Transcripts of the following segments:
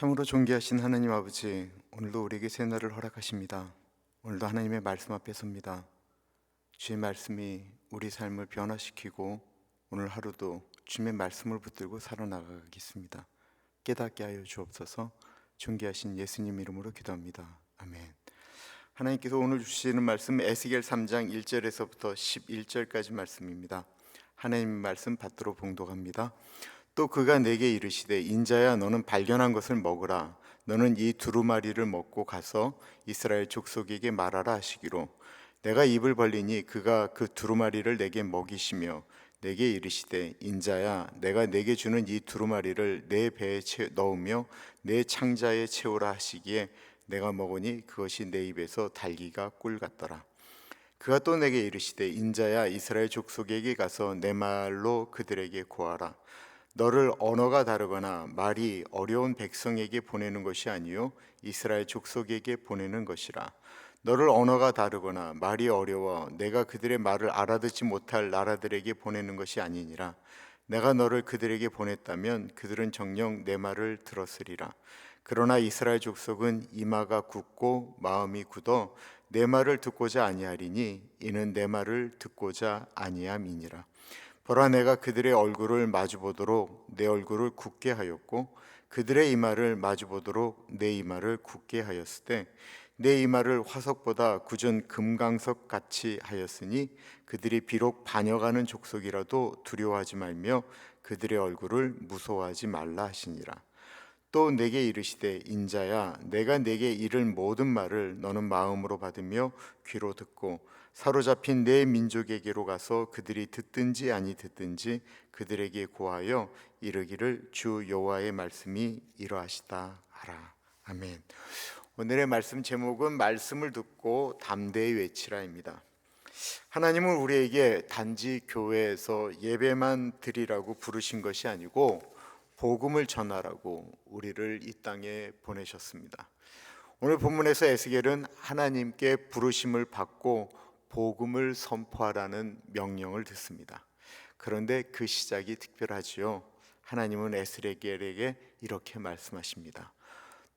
참으로 존귀하신 하나님 아버지, 오늘도 우리에게 새 날을 허락하십니다. 오늘도 하나님의 말씀 앞에 섭니다. 주의 말씀이 우리 삶을 변화시키고 오늘 하루도 주님의 말씀을 붙들고 살아나가겠습니다. 깨닫게 하여 주옵소서. 존귀하신 예수님 이름으로 기도합니다. 아멘. 하나님께서 오늘 주시는 말씀 에스겔 3장 1절에서부터 11절까지 말씀입니다. 하나님의 말씀 받들어 봉독합니다. 또 그가 내게 이르시되 인자야 너는 발견한 것을 먹으라. 너는 이 두루마리를 먹고 가서 이스라엘 족속에게 말하라 하시기로. 내가 입을 벌리니 그가 그 두루마리를 내게 먹이시며 내게 이르시되 인자야 내가 내게 주는 이 두루마리를 내 배에 채, 넣으며 내 창자에 채우라 하시기에 내가 먹으니 그것이 내 입에서 달기가 꿀 같더라. 그가 또 내게 이르시되 인자야 이스라엘 족속에게 가서 내 말로 그들에게 고하라 너를 언어가 다르거나 말이 어려운 백성에게 보내는 것이 아니요 이스라엘 족속에게 보내는 것이라. 너를 언어가 다르거나 말이 어려워 내가 그들의 말을 알아듣지 못할 나라들에게 보내는 것이 아니니라. 내가 너를 그들에게 보냈다면 그들은 정녕 내 말을 들었으리라. 그러나 이스라엘 족속은 이마가 굳고 마음이 굳어 내 말을 듣고자 아니하리니 이는 내 말을 듣고자 아니함이니라 보라 내가 그들의 얼굴을 마주 보도록 내 얼굴을 굳게 하였고 그들의 이마를 마주 보도록 내 이마를 굳게 하였을 때 내 이마를 화석보다 굳은 금강석 같이 하였으니 그들이 비록 반역하는 족속이라도 두려워하지 말며 그들의 얼굴을 무서워하지 말라 하시니라 또 내게 이르시되 인자야 내가 내게 이를 모든 말을 너는 마음으로 받으며 귀로 듣고 사로잡힌 내 민족에게로 가서 그들이 듣든지 아니 듣든지 그들에게 고하여 이르기를 주 여호와의 말씀이 이러하시다 하라 아멘. 오늘의 말씀 제목은 말씀을 듣고 담대히 외치라입니다. 하나님은 우리에게 단지 교회에서 예배만 드리라고 부르신 것이 아니고 복음을 전하라고 우리를 이 땅에 보내셨습니다. 오늘 본문에서 에스겔은 하나님께 부르심을 받고 복음을 선포하라는 명령을 듣습니다. 그런데 그 시작이 특별하지요. 하나님은 에스겔에게 이렇게 말씀하십니다.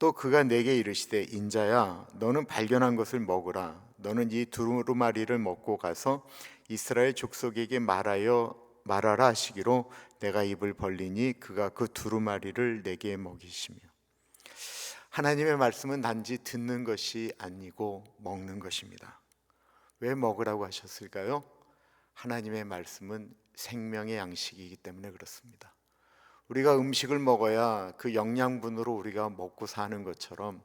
또 그가 내게 이르시되 인자야 너는 발견한 것을 먹으라 너는 이 두루마리를 먹고 가서 이스라엘 족속에게 말하여 말하라 하시기로 내가 입을 벌리니 그가 그 두루마리를 내게 먹이시며 하나님의 말씀은 단지 듣는 것이 아니고 먹는 것입니다. 왜 먹으라고 하셨을까요? 하나님의 말씀은 생명의 양식이기 때문에 그렇습니다. 우리가 음식을 먹어야 그 영양분으로 우리가 먹고 사는 것처럼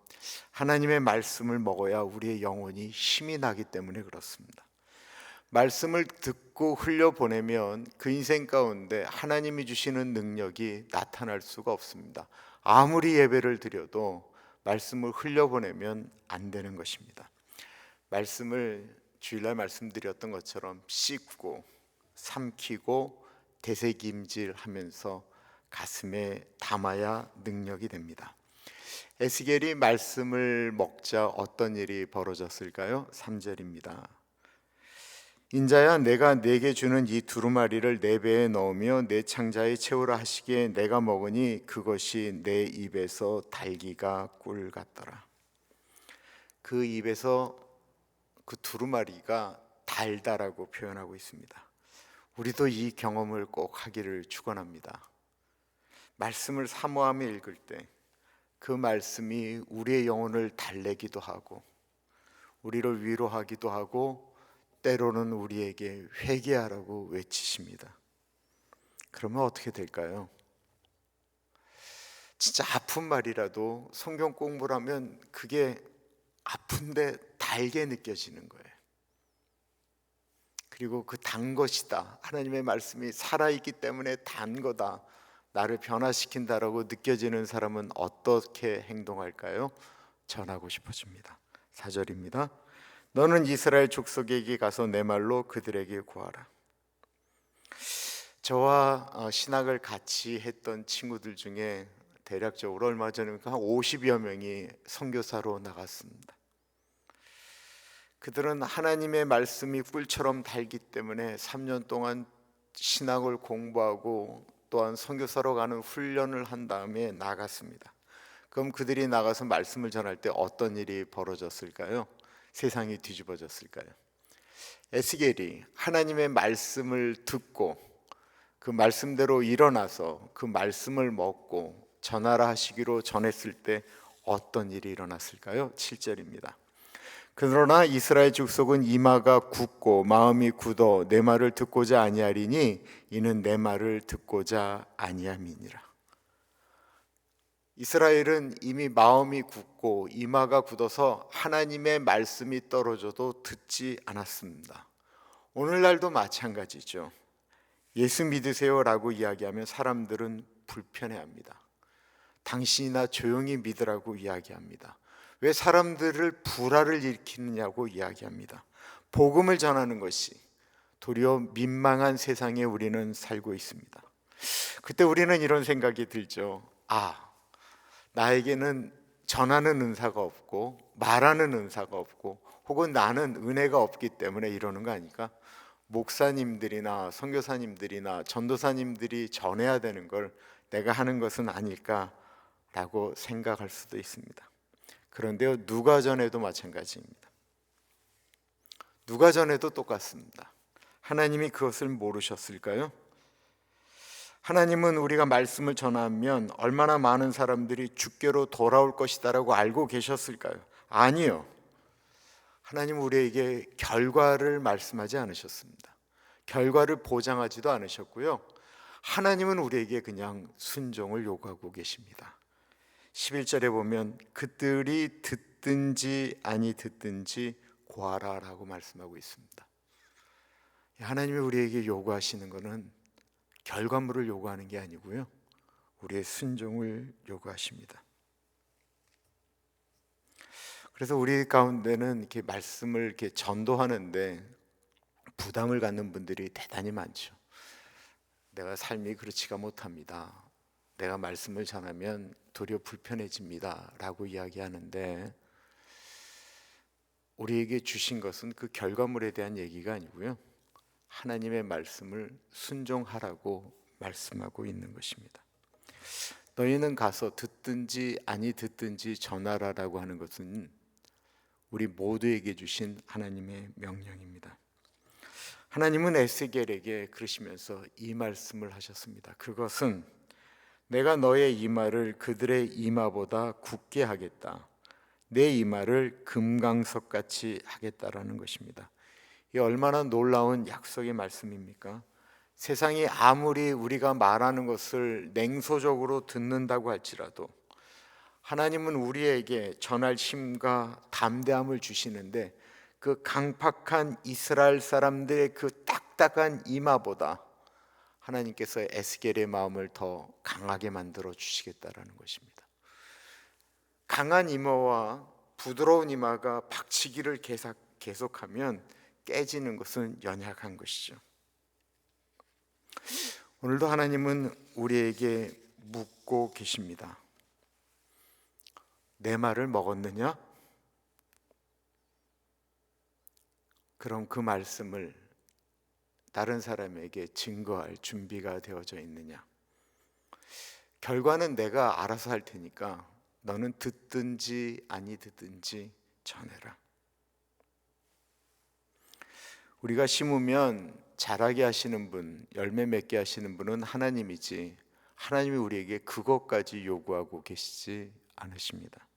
하나님의 말씀을 먹어야 우리의 영혼이 힘이 나기 때문에 그렇습니다. 말씀을 듣고 흘려보내면 그 인생 가운데 하나님이 주시는 능력이 나타날 수가 없습니다. 아무리 예배를 드려도 말씀을 흘려보내면 안 되는 것입니다. 말씀을 주일날 말씀드렸던 것처럼 씹고 삼키고 되새김질하면서 가슴에 담아야 능력이 됩니다. 에스겔이 말씀을 먹자 어떤 일이 벌어졌을까요? 3절입니다. 인자야 내가 내게 주는 이 두루마리를 내 배에 넣으며 내 창자에 채우라 하시기에 내가 먹으니 그것이 내 입에서 달기가 꿀 같더라. 그 입에서 그 두루마리가 달다라고 표현하고 있습니다. 우리도 이 경험을 꼭 하기를 축원합니다. 말씀을 사모하며 읽을 때 그 말씀이 우리의 영혼을 달래기도 하고 우리를 위로하기도 하고 때로는 우리에게 회개하라고 외치십니다. 그러면 어떻게 될까요? 진짜 아픈 말이라도 성경 공부를 하면 그게 아픈데 달게 느껴지는 거예요. 그리고 그 단 것이다. 하나님의 말씀이 살아있기 때문에 단 거다. 나를 변화시킨다라고 느껴지는 사람은 어떻게 행동할까요? 전하고 싶어집니다. 4절입니다. 너는 이스라엘 족속에게 가서 내 말로 그들에게 구하라. 저와 어, 신학을 같이 했던 친구들 중에 대략적으로 얼마 전에 한 50여 명이 선교사로 나갔습니다. 그들은 하나님의 말씀이 꿀처럼 달기 때문에 3년 동안 신학을 공부하고 또한 선교사로 가는 훈련을 한 다음에 나갔습니다. 그 그럼 그들이 나가서 말씀을 전할 때 어떤 일이 벌어졌을까요? 세상이 뒤집어졌을까요? 에스겔이 하나님의 말씀을 듣고 그 말씀대로 일어나서 그 말씀을 먹고 전하라 하시기로 전했을 때 어떤 일이 일어났을까요? 7절입니다. 그러나 이스라엘 족속은 이마가 굳고 마음이 굳어 내 말을 듣고자 아니하리니 이는 내 말을 듣고자 아니함이니라. 이스라엘은 이미 마음이 굳고 이마가 굳어서 하나님의 말씀이 떨어져도 듣지 않았습니다. 오늘날도 마찬가지죠. 예수 믿으세요라고 이야기하면 사람들은 불편해합니다. 당신이나 조용히 믿으라고 이야기합니다. 왜 사람들을 불화를 일으키느냐고 이야기합니다. 복음을 전하는 것이 도리어 민망한 세상에 우리는 살고 있습니다. 그때 우리는 이런 생각이 들죠. 아, 나에게는 전하는 은사가 없고 말하는 은사가 없고 혹은 나는 은혜가 없기 때문에 이러는 거 아닐까? 목사님들이나 선교사님들이나 전도사님들이 전해야 되는 걸 내가 하는 것은 아닐까라고 생각할 수도 있습니다. 그런데요, 누가 전해도 마찬가지입니다. 누가 전해도 똑같습니다. 하나님이 그것을 모르셨을까요? 하나님은 우리가 말씀을 전하면 얼마나 많은 사람들이 주께로 돌아올 것이다라고 알고 계셨을까요? 아니요. 하나님 우리에게 결과를 말씀하지 않으셨습니다. 결과를 보장하지도 않으셨고요. 하나님은 우리에게 그냥 순종을 요구하고 계십니다. 11절에 보면 그들이 듣든지 아니 듣든지 고하라라고 말씀하고 있습니다. 하나님이 우리에게 요구하시는 것은 결과물을 요구하는 게 아니고요. 우리의 순종을 요구하십니다. 그래서 우리 가운데는 이렇게 말씀을 이렇게 전도하는데 부담을 갖는 분들이 대단히 많죠. 내가 삶이 그렇지가 못합니다. 내가 말씀을 전하면 도리어 불편해집니다라고 이야기하는데 우리에게 주신 것은 그 결과물에 대한 얘기가 아니고요. 하나님의 말씀을 순종하라고 말씀하고 있는 것입니다. 너희는 가서 듣든지 아니 듣든지 전하라라고 하는 것은 우리 모두에게 주신 하나님의 명령입니다. 하나님은 에스겔에게 그러시면서 이 말씀을 하셨습니다. 그것은 내가 너의 이마를 그들의 이마보다 굳게 하겠다. 내 이마를 금강석 같이 하겠다라는 것입니다. 이 얼마나 놀라운 약속의 말씀입니까? 세상이 아무리 우리가 말하는 것을 냉소적으로 듣는다고 할지라도 하나님은 우리에게 전할 힘과 담대함을 주시는데 그 강팍한 이스라엘 사람들의 그 딱딱한 이마보다 하나님께서 에스겔의 마음을 더 강하게 만들어 주시겠다라는 것입니다. 강한 이마와 부드러운 이마가 박치기를 계속하면 깨지는 것은 연약한 것이죠. 오늘도 하나님은 우리에게 묻고 계십니다. 내 말을 먹었느냐? 그럼 그 말씀을 다른 사람에게 증거할 준비가 되어져 있느냐? 결과는 내가 알아서 할 테니까 너는 듣든지 아니 듣든지 전해라. 우리가 심으면 자라게 하시는 분, 열매 맺게 하시는 분은 하나님이지 하나님이 우리에게 그것까지 요구하고 계시지 않으십니다.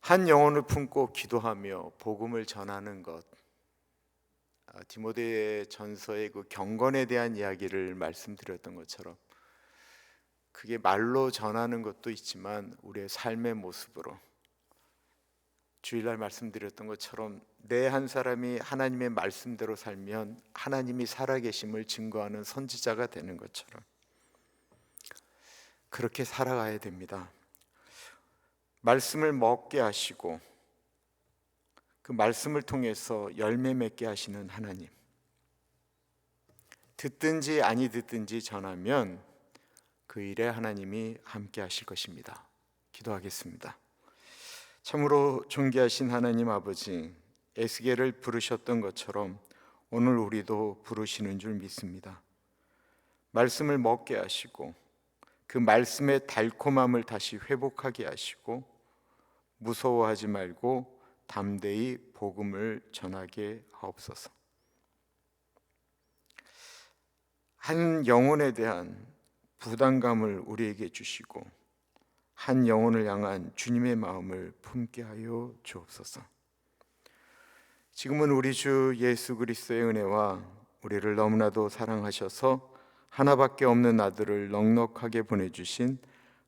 한 영혼을 품고 기도하며 복음을 전하는 것. 아, 디모데 전서의 그 경건에 대한 이야기를 말씀드렸던 것처럼 그게 말로 전하는 것도 있지만 우리의 삶의 모습으로 주일날 말씀드렸던 것처럼 내 한 사람이 하나님의 말씀대로 살면 하나님이 살아계심을 증거하는 선지자가 되는 것처럼 그렇게 살아가야 됩니다. 말씀을 먹게 하시고 그 말씀을 통해서 열매 맺게 하시는 하나님. 듣든지 아니 듣든지 전하면 그 일에 하나님이 함께 하실 것입니다. 기도하겠습니다. 참으로 존귀하신 하나님 아버지 에스겔을 부르셨던 것처럼 오늘 우리도 부르시는 줄 믿습니다. 말씀을 먹게 하시고 그 말씀의 달콤함을 다시 회복하게 하시고 무서워하지 말고 담대히 복음을 전하게 하옵소서. 한 영혼에 대한 부담감을 우리에게 주시고 한 영혼을 향한 주님의 마음을 품게 하여 주옵소서. 지금은 우리 주 예수 그리스도의 은혜와 우리를 너무나도 사랑하셔서 하나밖에 없는 아들을 넉넉하게 보내주신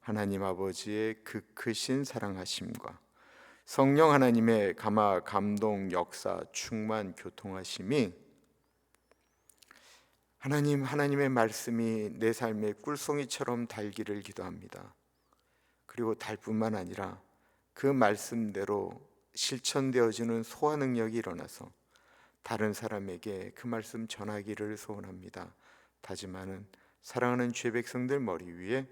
하나님 아버지의 그 크신 사랑하심과 성령 하나님의 감화 감동 역사 충만 교통하심이 하나님 하나님의 말씀이 내 삶의 꿀송이처럼 달기를 기도합니다. 그리고 달 뿐만 아니라 그 말씀대로 실천되어지는 소화 능력이 일어나서 다른 사람에게 그 말씀 전하기를 소원합니다. 다짐하는 사랑하는 죄 백성들 머리 위에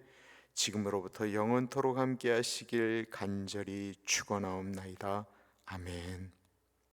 지금으로부터 영원토록 함께 하시길 간절히 축원하옵나이다. 아멘.